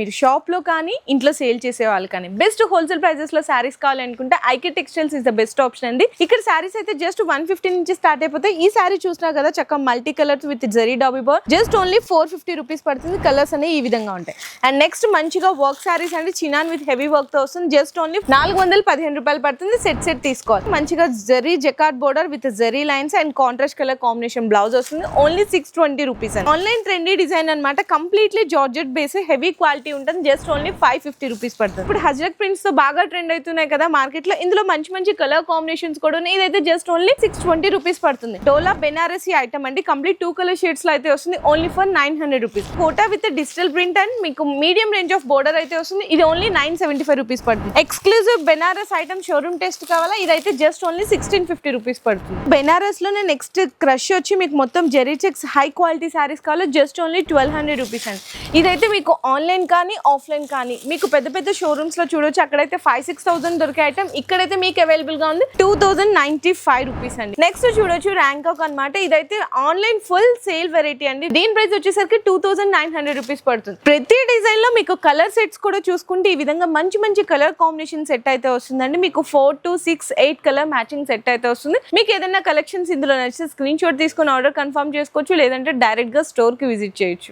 మీరు షాప్లో కానీ ఇంట్లో సేల్ చేసే వాళ్ళు కానీ బెస్ట్ హోల్సేల్ ప్రైజెస్లో శారీస్ కావాలనుకుంటే I K textiles is the best option అండి. ఇక్కడ శారీస్ అయితే జస్ట్ వన్ ఫిఫ్టీ నుంచి స్టార్ట్ అయిపోతే ఈ శారీ చూసినా కదా చక్కగా multi colours with zari dobby bar. Just only four fifty rupees పడుతుంది. కలర్స్ అనేవి ఈ విధంగా ఉంటాయి. అండ్ నెక్స్ట్ మంచిగా వర్క్ శారీస్ అండి. చినాన్ విత్ హెవీ వర్క్తో వస్తుంది. జస్ట్ ఓన్లీ నాలుగు వందల పదిహేను రూపాయలు పడుతుంది. సెట్ సెట్ తీసుకోవాలి. మంచిగా zari jacquard border with zari lines and contrast colour combination blouse వస్తుంది. Only six twenty rupees online trendy design అనమాట completely georgette base heavy quality ఉంటుంది. Just only five fifty rupees పడుతుంది. ఇప్పుడు హజరక్ ప్రింట్స్తో బాగా ట్రెండ్ అవుతున్నాయి కదా మార్కెట్లో ఇందులో మంచి మంచి కలర్ కాంబినేషన్స్ కూడా ఉన్నాయి. ఇదైతే just only six twenty rupees పడుతుంది. డోలా బెనారసీ ఐటమ్ అండి. కంప్లీట్ టూ కలర్ షేడ్స్లో అయితే వస్తుంది. Only for nine hundred rupees Kota with digital print and మీకు మీడియం రేంజ్ ఆఫ్ బోర్డర్ అయితే వస్తుంది. ఇది only nine seventy five rupees పడుతుంది. Exclusive Banaras item showroom test కావాలా? ఇదైతే just only sixteen fifty rupees పడుతుంది. బెనారస్లోనే నెక్స్ట్ క్రష్ వచ్చి మీకు మొత్తం zari checks high quality saris కావాలా? Just only twelve hundred rupees అండి. ఇదైతే మీకు ఆన్లైన్ కానీ ఆఫ్లైన్ కానీ మీకు పెద్ద పెద్ద షోరూమ్స్లో చూడొచ్చు. అక్కడైతే ఫైవ్ సిక్స్ థౌసండ్ దొరికే ఐటమ్ ఇక్కడైతే మీకు అవైలబుల్గా ఉంది two thousand ninety five rupees అండి. నెక్స్ట్ చూడొచ్చు ర్యాంకాక్ అనమాట ఇదైతే ఆన్లైన్ ఫుల్ సేల్ వెరైటీ అండి. దీని ప్రైస్ వచ్చేసరికి two thousand nine hundred rupees పడుతుంది. ప్రతి డిజైన్లో మీకు కలర్ సెట్స్ కూడా చూసుకుంటే ఈ విధంగా మంచి మంచి కలర్ కాంబినేషన్ సెట్ అయితే వస్తుందండి. మీకు four to six eight colour matching set అయితే వస్తుంది. మీకు ఏదైనా కలెక్షన్స్ ఇందులో నచ్చితే స్క్రీన్ షాట్ తీసుకొని ఆర్డర్ కన్ఫర్మ్ చేసుకోవచ్చు. లేదంటే డైరెక్ట్గా స్టోర్కి విజిట్ చేయొచ్చు.